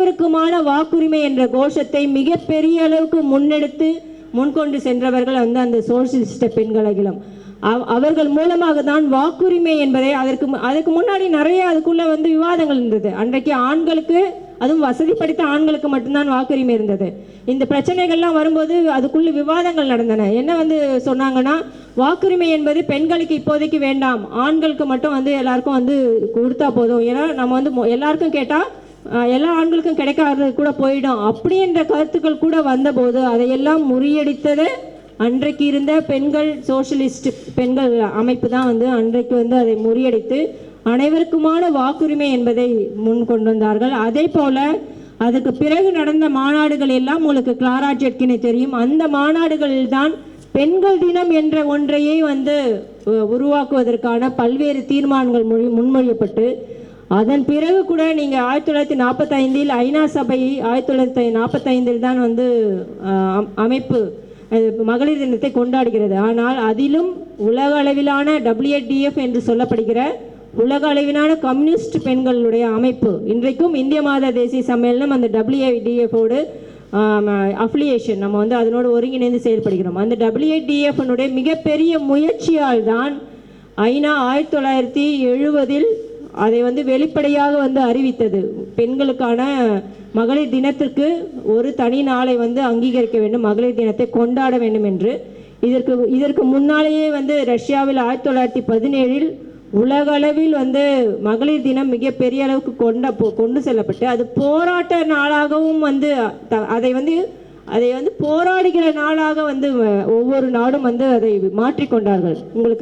அனைவருக்குமான வாக்குரிமை என்ற கோஷத்தை மிகப்பெரிய அளவுக்கு முன்னெடுத்து முன்கொண்டு சென்றவர்கள் வந்து அந்த சோசியலிஸ்ட பெண்கள் அகிலம். அவர்கள் மூலமாக தான் வாக்குரிமை என்பதை அதற்கு அதுக்கு முன்னாடி நிறைய அதுக்குள்ள வந்து விவாதங்கள் இருந்தது. அன்றைக்கு ஆண்களுக்கு அதுவும் வசதி படித்த ஆண்களுக்கு மட்டும்தான் வாக்குரிமை இருந்தது. இந்த பிரச்சனைகள்லாம் வரும்போது அதுக்குள்ள விவாதங்கள் நடந்தன. என்ன வந்து சொன்னாங்கன்னா வாக்குரிமை என்பது பெண்களுக்கு இப்போதைக்கு வேண்டாம். ஆண்களுக்கு மட்டும் வந்து எல்லாருக்கும் வந்து கொடுத்தா போதும். ஏன்னா நம்ம வந்து மொ- எல்லாருக்கும் கேட்டால் எல்லா ஆண்களுக்கும் கிடைக்காது கூட போயிடும். அப்படின்ற கருத்துக்கள் கூட வந்தபோது அதையெல்லாம் முறியடித்தது அன்றைக்கு இருந்த பெண்கள் சோஷலிஸ்ட் பெண்கள் அமைப்பு தான் வந்து அன்றைக்கு வந்து அதை முறியடித்து அனைவருக்குமான வாக்குரிமை என்பதை முன் கொண்டு வந்தார்கள். அதே போல அதுக்கு பிறகு நடந்த மாநாடுகள் எல்லாம் உங்களுக்கு கிளாரா ஜெட்கினை தெரியும். அந்த மாநாடுகளில் தான் பெண்கள் தினம் என்ற ஒன்றையே வந்து உருவாக்குவதற்கான பல்வேறு தீர்மானங்கள் மொழி முன்மொழியப்பட்டு அதன் பிறகு கூட நீங்கள் ஆயிரத்தி தொள்ளாயிரத்தி நாற்பத்தைந்தில் ஐநா சபை ஆயிரத்தி தொள்ளாயிரத்தி நாற்பத்தைந்தில் தான் வந்து அம்- அமைப்பு மகளிர் தினத்தை கொண்டாடுகிறது. ஆனால் அதிலும் உலக அளவிலான டபிள்யூடிஎஃப் என்று சொல்லப்படுகிற உலக அளவிலான கம்யூனிஸ்ட் பெண்களுடைய அமைப்பு. இன்றைக்கும் இந்திய மாத தேசிய சம்மேளனம் அந்த டபிள்யூடிஎஃபோடு அஃபிலியேஷன் நம்ம வந்து அதனோடு ஒருங்கிணைந்து செயல்படுகிறோம். அந்த டபிள்யூடிஎஃப்னுடைய மிகப்பெரிய முயற்சியால் தான் ஐநா ஆயிரத்தி தொள்ளாயிரத்தி எழுபதில் அதை வந்து வெளிப்படையாக வந்து அறிவித்தது. பெண்களுக்கான மகளிர் தினத்திற்கு ஒரு தனி நாளை வந்து அங்கீகரிக்க வேண்டும் மகளிர் தினத்தை கொண்டாட வேண்டும் என்று. இதற்கு இதற்கு முன்னாலேயே வந்து ரஷ்யாவில் ஆயிரத்தி தொள்ளாயிரத்தி பதினேழில் உலக அளவில் வந்து மகளிர் தினம் மிகப்பெரிய அளவுக்கு கொண்ட போ- கொண்டு செல்லப்பட்டு அது போராட்ட நாளாகவும் வந்து த- அதை வந்து அதை வந்து போராடுகிற நாளாக வந்து ஒவ்வொரு நாடும் வந்து அதை மாற்றிக்கொண்டார்கள் உங்களுக்கு